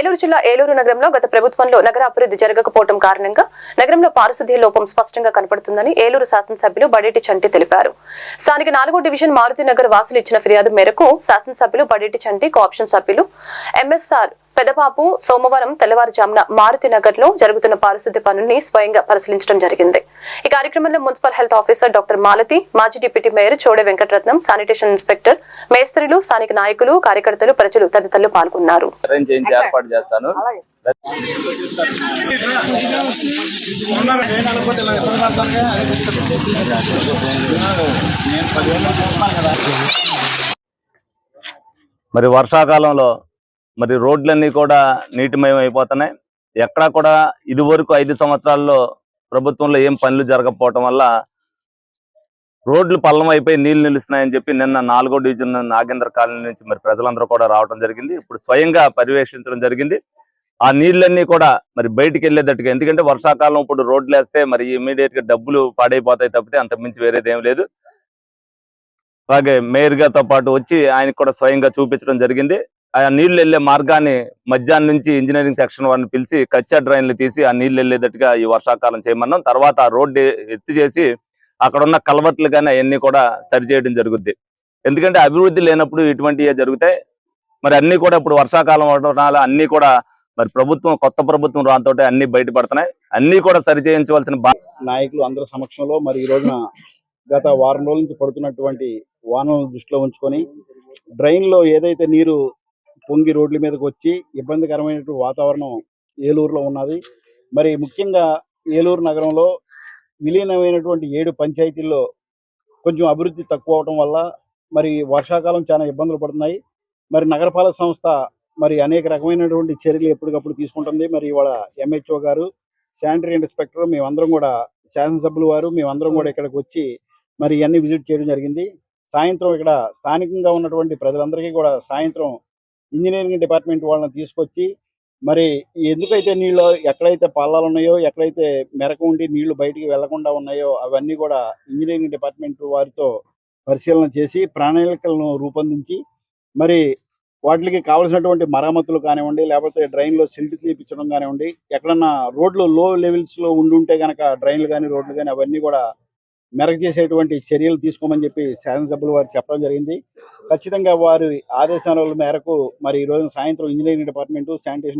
ఏలూరు జిల్లా ఏలూరు నగరంలో గత ప్రభుత్వంలో నగర అభివృద్ధి జరగకపోవడం కారణంగా నగరంలో పారిశుద్ధ్య లోపం స్పష్టంగా కనపడుతుందని ఏలూరు శాసనసభ్యులు బడేటి చంటి తెలిపారు. స్థానిక నాలుగో డివిజన్ మారుతి నగర్ వాసులు ఇచ్చిన ఫిర్యాదు మేరకు శాసనసభ్యులు బడేటి చంటి కోఆప్షన్ సభ్యులు ఎంఎస్ఆర్ పెదబాబు సోమవారం తెల్లవారుజామున మారుతి నగర్లో జరుగుతున్న పారిశుద్ధ్య పనుల్ని స్వయంగా పరిశీలించడం జరిగింది. ఈ కార్యక్రమంలో municipal health officer doctor Malathi మాజీ deputy mayor Chode Venkataratnam sanitation inspector మేస్త్రీలు స్థానిక నాయకులు కార్యకర్తలు ప్రజలు తదితరులు పాల్గొన్నారు. మరి వర్షాకాలంలో మరి రోడ్లన్నీ కూడా నీటిమయం అయిపోతున్నాయి. ఎక్కడా కూడా ఇదివరకు ఐదు సంవత్సరాల్లో ప్రభుత్వంలో ఏం పనులు జరగకపోవటం వల్ల రోడ్లు పల్లం అయిపోయి నీళ్ళు నిలుస్తున్నాయని చెప్పి నిన్న నాలుగో డివిజన్ నాగేంద్ర కాలనీ నుంచి మరి ప్రజలందరూ కూడా రావడం జరిగింది. ఇప్పుడు స్వయంగా పర్యవేక్షించడం జరిగింది. ఆ నీళ్ళన్నీ కూడా మరి బయటికి వెళ్ళేటట్టుగా ఎందుకంటే వర్షాకాలం ఇప్పుడు రోడ్లు వేస్తే మరి ఇమీడియట్గా డబ్బులు పాడైపోతాయి తప్పితే అంత మించి వేరేది ఏం లేదు. అలాగే మేయర్ గారితో పాటు వచ్చి ఆయనకు కూడా స్వయంగా చూపించడం జరిగింది. ఆ నీళ్ళు వెళ్ళే మార్గాన్ని మధ్యాహ్నం నుంచి ఇంజనీరింగ్ సెక్షన్ వారిని పిలిచి కచ్చా డ్రైన్లు తీసి ఆ నీళ్ళు వెళ్ళేటట్టుగా ఈ వర్షాకాలం చేయమన్నాం. తర్వాత ఆ రోడ్డు ఎత్తి చేసి అక్కడ ఉన్న కలవట్లు కానీ అవన్నీ కూడా సరి చేయడం జరుగుద్ది. ఎందుకంటే అభివృద్ధి లేనప్పుడు ఇటువంటివి జరుగుతాయి. మరి అన్ని కూడా ఇప్పుడు వర్షాకాలం అవడం అన్ని కూడా మరి ప్రభుత్వం కొత్త ప్రభుత్వం రాతో అన్ని బయటపడుతున్నాయి. అన్ని కూడా సరి చేయించవలసిన నాయకులు అందరి సమక్షంలో మరి ఈ రోజున గత వారం రోజుల నుంచి పడుతున్నటువంటి వానలను దృష్టిలో ఉంచుకొని డ్రైన్లో ఏదైతే నీరు పొంగి రోడ్ల మీదకి వచ్చి ఇబ్బందికరమైనటువంటి వాతావరణం ఏలూరులో ఉన్నది. మరి ముఖ్యంగా ఏలూరు నగరంలో విలీనమైనటువంటి ఏడు పంచాయతీల్లో కొంచెం అభివృద్ధి తక్కువ అవటం వల్ల మరి వర్షాకాలం చాలా ఇబ్బందులు పడుతున్నాయి. మరి నగరపాలక సంస్థ మరి అనేక రకమైనటువంటి చర్యలు ఎప్పటికప్పుడు తీసుకుంటుంది. మరి ఇవాళ ఎంహెచ్ఓ గారు శానిటరీ ఇన్స్పెక్టర్ మేమందరం కూడా శాసనసభ్యులు వారు మేమందరం కూడా ఇక్కడికి వచ్చి మరి ఇవన్నీ విజిట్ చేయడం జరిగింది. సాయంత్రం ఇక్కడ స్థానికంగా ఉన్నటువంటి ప్రజలందరికీ కూడా సాయంత్రం ఇంజనీరింగ్ డిపార్ట్మెంట్ వాళ్ళని తీసుకొచ్చి మరి ఎందుకైతే నీళ్ళు ఎక్కడైతే పల్లాలు ఉన్నాయో ఎక్కడైతే మెరక ఉండి నీళ్ళు బయటికి వెళ్ళకుండా ఉన్నాయో అవన్నీ కూడా ఇంజనీరింగ్ డిపార్ట్మెంట్ వారితో పరిశీలన చేసి ప్రణాళికలను రూపొందించి మరి వాటికి కావలసినటువంటి మరమ్మతులు కానివ్వండి లేకపోతే డ్రైన్లో సిల్ట్ తీపించడం కానివ్వండి ఎక్కడన్నా రోడ్లు లో లెవెల్స్లో ఉండి ఉంటే కనుక డ్రైన్లు కానీ రోడ్లు కానీ అవన్నీ కూడా మెరక చేసేటువంటి చర్యలు తీసుకోమని చెప్పి శాసనసభ్యులు వారు చెప్పడం జరిగింది. ఖచ్చితంగా వారి ఆదేశాల మేరకు మరి ఈ రోజు సాయంత్రం ఇంజనీరింగ్ డిపార్ట్మెంట్ శానిటేషన్